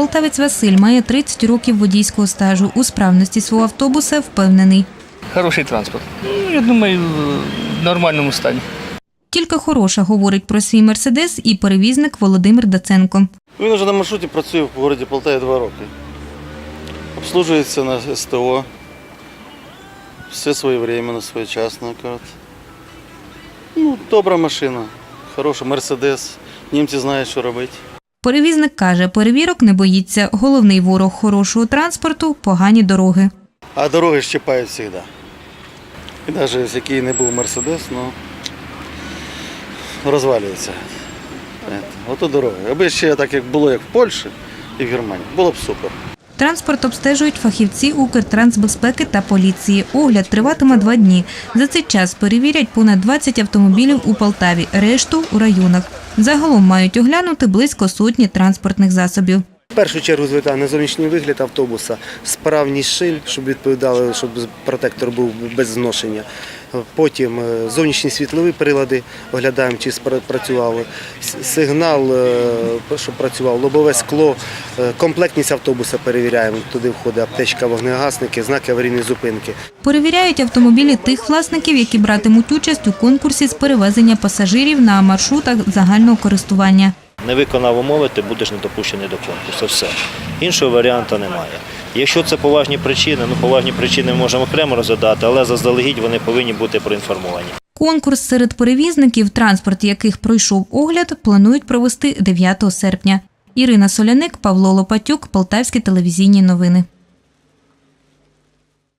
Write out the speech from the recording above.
Полтавець Василь має 30 років водійського стажу. У справності свого автобуса впевнений. Хороший транспорт. Ну, я думаю, в нормальному стані. Тільки хороша говорить про свій мерседес і перевізник Володимир Даценко. Він вже на маршруті працює в місті Полтаві два роки. Обслужується на СТО. Все своєвременно, своєчасно. Ну, добра машина, хороша, мерседес. Німці знають, що робити. Перевізник каже, перевірок не боїться. Головний ворог хорошого транспорту погані дороги. А дороги щипають завжди. І навіть який не був мерседес, ну розвалюється. Ото дороги. Аби ще так, як було, як в Польщі і в Германії, було б супер. Транспорт обстежують фахівці Укртрансбезпеки та поліції. Огляд триватиме два дні. За цей час перевірять понад 20 автомобілів у Полтаві, решту у районах. Загалом мають оглянути близько сотні транспортних засобів. В першу чергу звертаю на зовнішній вигляд автобуса, справність шин, щоб відповідали, щоб протектор був без зношення. Потім е, зовнішні світлові прилади оглядаємо, чи спра- працювали. С- Сигнал, е, щоб працював, лобове скло, е, комплектність автобуса перевіряємо. Туди входить аптечка, вогнегасники, знаки аварійної зупинки. Перевіряють автомобілі тих власників, які братимуть участь у конкурсі з перевезення пасажирів на маршрутах загального користування. Не виконав умови, ти будеш не допущений до конкурсу. Все. Іншого варіанту немає. Якщо це поважні причини, ну поважні причини ми можемо окремо розглядати, але заздалегідь вони повинні бути проінформовані. Конкурс серед перевізників, транспорт яких пройшов огляд, планують провести 9 серпня. Ірина Соляник, Павло Лопатюк, Полтавські телевізійні новини.